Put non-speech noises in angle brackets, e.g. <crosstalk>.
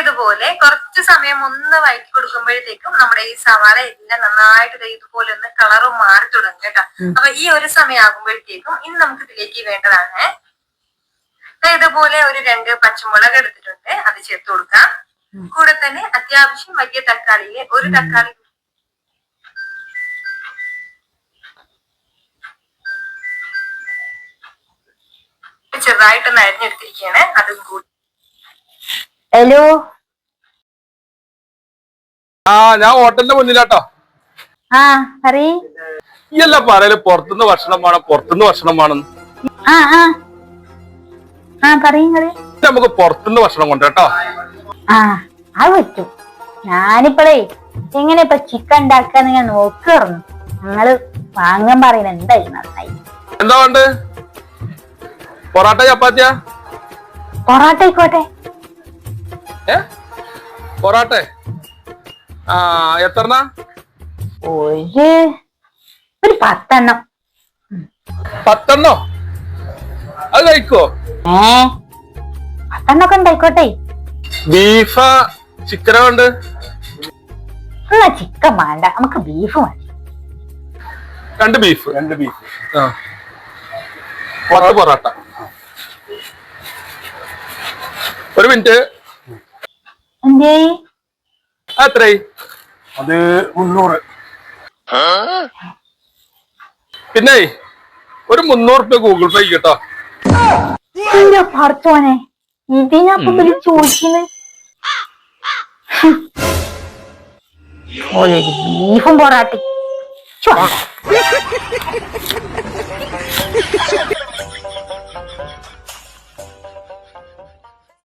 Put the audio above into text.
ഇതുപോലെ കുറച്ച് സമയം ഒന്ന് വഴറ്റി കൊടുക്കുമ്പോഴത്തേക്കും നമ്മുടെ ഈ സവാള എല്ലാം നന്നായിട്ട് ഇതുപോലെ ഒന്ന് കളറ് മാറി തുടങ്ങും കേട്ടോ. അപ്പൊ ഈ ഒരു സമയം ആകുമ്പോഴത്തേക്കും ഇനി നമുക്ക് ഇതിലേക്ക് വേണ്ടതാണ്. ഇതുപോലെ ഒരു രണ്ട് പച്ചമുളക് എടുത്തിട്ടുണ്ട്. അത് ചേർത്ത് കൊടുക്കാം. കൂടെ തന്നെ അത്യാവശ്യം വലിയ തക്കാളിയെ ഒരു തക്കാളി ചെറുതായിട്ടൊന്ന് അരിഞ്ഞെടുത്തിരിക്കുകയാണ് അതും കൂടി. ഹലോ ആ ഞാൻ ഹോട്ടലിന്റെ മുന്നിലാട്ടോ. ആ പറയ്. ഇല്ല പറയൽ പുറത്തുനിന്ന് ഭക്ഷണം വേണം പുറത്തുനിന്ന് ഭക്ഷണം വേണം. ആ ആ. നമുക്ക് പുറത്തുനിന്ന് ഭക്ഷണം കൊണ്ട് കേട്ടോ ആ അത് പറ്റും. ഞാനിപ്പളേ എങ്ങനെ ഇപ്പൊ ചിക്കൻ ഉണ്ടാക്കാന്ന് ഞാൻ നോക്കിയിരുന്നു ഞങ്ങൾ വാങ്ങാൻ പറയുന്നത് എന്തായി? നന്നായി. എന്താ വേണ്ട പൊറാട്ട ചപ്പാത്തിയാ? പൊറോട്ട ആയിക്കോട്ടെ. ഏ? പൊറാട്ട? ആ എത്രണ്ണ? ഒരു ഒരു പത്തെണ്ണം. പത്തെണ്ണോ? അത് കഴിക്കോ? ഏ? പത്തെണ്ണൊക്കെ ഉണ്ടായിക്കോട്ടെ ബീഫ ചിക്കനോ വേണ്ട എന്നാ ചിക്കൻ വേണ്ട. നമുക്ക് ബീഫ് മതി. രണ്ട് ബീഫ്. രണ്ട് ബീഫ്. ആ. പത്ത് പൊറാട്ട. ഒരു മിനിറ്റ്. എത്രയായി അത് മുന്നൂറ്. പിന്നെ ഒരു മുന്നൂറ് രൂപ ഗൂഗിൾ പേ കേട്ടോ ഭർത്തോനെ ഇതിനപ്പം ചോദിക്കുന്നത് ബീഫും പൊറാട്ടി <laughs>